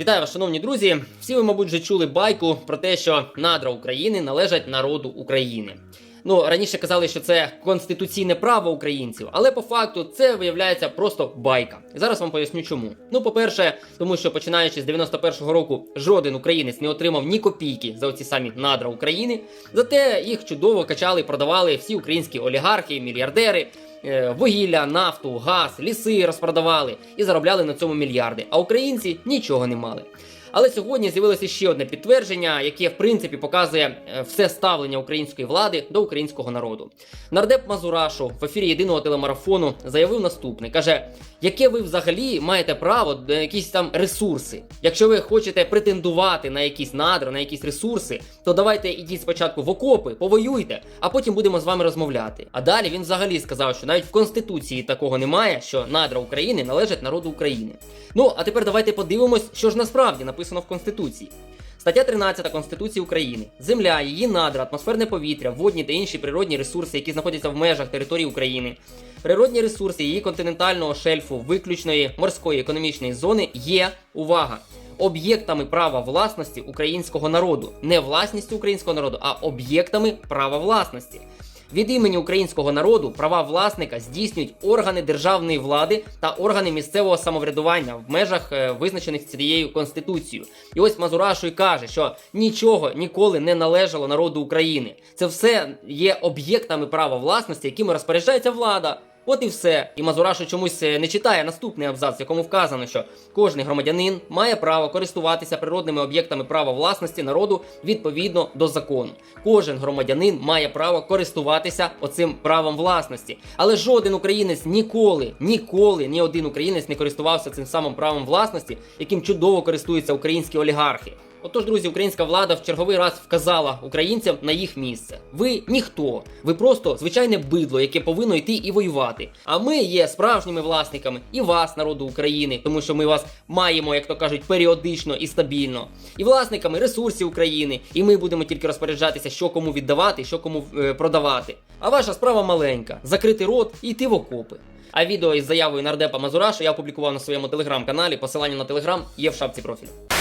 Вітаю вас, шановні друзі. Всі ви, мабуть, вже чули байку про те, що надра України належать народу України. Ну, раніше казали, що це конституційне право українців, але по факту це виявляється просто байка. Зараз вам поясню чому. Ну, по-перше, тому що починаючи з 91-го року жоден українець не отримав ні копійки за оці самі надра України. Зате їх чудово качали продавали всі українські олігархи, мільярдери. Е, Вугілля, нафту, газ, ліси розпродавали і заробляли на цьому мільярди. А українці нічого не мали. Але сьогодні з'явилося ще одне підтвердження, яке в принципі показує е, все ставлення української влади до українського народу. Нардеп Мазурашу в ефірі єдиного телемарафону заявив наступне: каже: яке ви взагалі маєте право на якісь там ресурси? Якщо ви хочете претендувати на якісь надра, на якісь ресурси, то давайте ідіть спочатку в окопи, повоюйте, а потім будемо з вами розмовляти. А далі він взагалі сказав, що навіть в конституції такого немає, що надра України належать народу України. Ну а тепер давайте подивимось, що ж насправді написано в Конституції. Стаття 13 Конституції України. Земля, її надра, атмосферне повітря, водні та інші природні ресурси, які знаходяться в межах території України. Природні ресурси її континентального шельфу, виключної морської економічної зони є увага. Об'єктами права власності українського народу, не власністю українського народу, а об'єктами права власності. Від імені українського народу права власника здійснюють органи державної влади та органи місцевого самоврядування в межах е, визначених цією конституцією. І ось Мазурашу й каже, що нічого ніколи не належало народу України. Це все є об'єктами права власності, якими розпоряджається влада. От і все. І Мазурашу чомусь е, не читає наступний абзац, в якому вказано, що кожен громадянин має право користуватися природними об'єктами права власності народу відповідно до закону. Кожен громадянин має право користуватися оцим правом власності. Але жоден українець ніколи, ніколи, ні один українець не користувався цим самим правом власності, яким чудово користуються українські олігархи. Отож, друзі, українська влада в черговий раз вказала українцям на їх місце. Ви ніхто, ви просто звичайне бидло, яке повинно йти і воювати. А ми є справжніми власниками і вас, народу України, тому що ми вас маємо, як то кажуть, періодично і стабільно, і власниками ресурсів України. І ми будемо тільки розпоряджатися, що кому віддавати, що кому е, продавати. А ваша справа маленька: закрити рот і йти в окопи. А відео із заявою нардепа Мазураша я опублікував на своєму телеграм-каналі. Посилання на телеграм є в шапці профілю.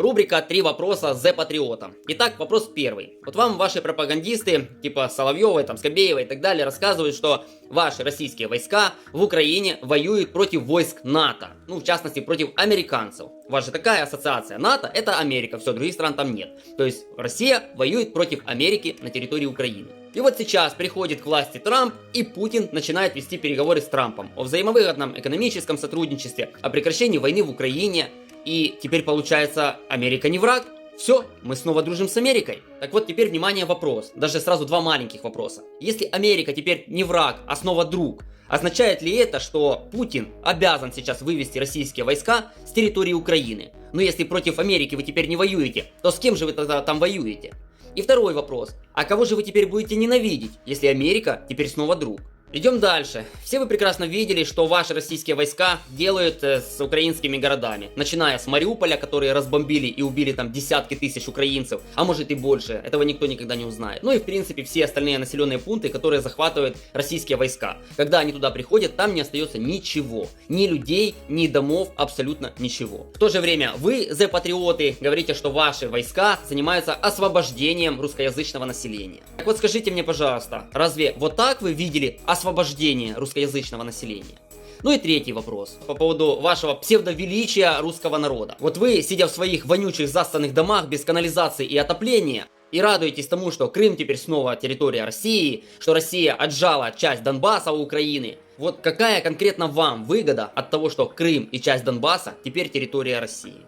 Рубрика «Три вопроса за патриота». Итак, вопрос первый. Вот вам ваши пропагандисты, типа Соловьевой, там, Скобеева и так далее, рассказывают, что ваши российские войска в Украине воюют против войск НАТО. Ну, в частности, против американцев. У вас же такая ассоциация. НАТО – это Америка, все, других стран там нет. То есть Россия воюет против Америки на территории Украины. И вот сейчас приходит к власти Трамп, и Путин начинает вести переговоры с Трампом о взаимовыгодном экономическом сотрудничестве, о прекращении войны в Украине. И теперь получается, Америка не враг. Все, мы снова дружим с Америкой. Так вот, теперь, внимание, вопрос. Даже сразу два маленьких вопроса. Если Америка теперь не враг, а снова друг, означает ли это, что Путин обязан сейчас вывести российские войска с территории Украины? Но если против Америки вы теперь не воюете, то с кем же вы тогда там воюете? И второй вопрос. А кого же вы теперь будете ненавидеть, если Америка теперь снова друг? Идем дальше. Все вы прекрасно видели, что ваши российские войска делают э, с украинскими городами. Начиная с Мариуполя, которые разбомбили и убили там десятки тысяч украинцев, а может и больше. Этого никто никогда не узнает. Ну и в принципе все остальные населенные пункты, которые захватывают российские войска. Когда они туда приходят, там не остается ничего. Ни людей, ни домов, абсолютно ничего. В то же время вы, Z-патриоты, говорите, что ваши войска занимаются освобождением русскоязычного населения. Так вот скажите мне, пожалуйста, разве вот так вы видели освобождение русскоязычного населения? Ну и третий вопрос по поводу вашего псевдовеличия русского народа. Вот вы, сидя в своих вонючих застанных домах без канализации и отопления, и радуетесь тому, что Крым теперь снова территория России, что Россия отжала часть Донбасса у Украины. Вот какая конкретно вам выгода от того, что Крым и часть Донбасса теперь территория России?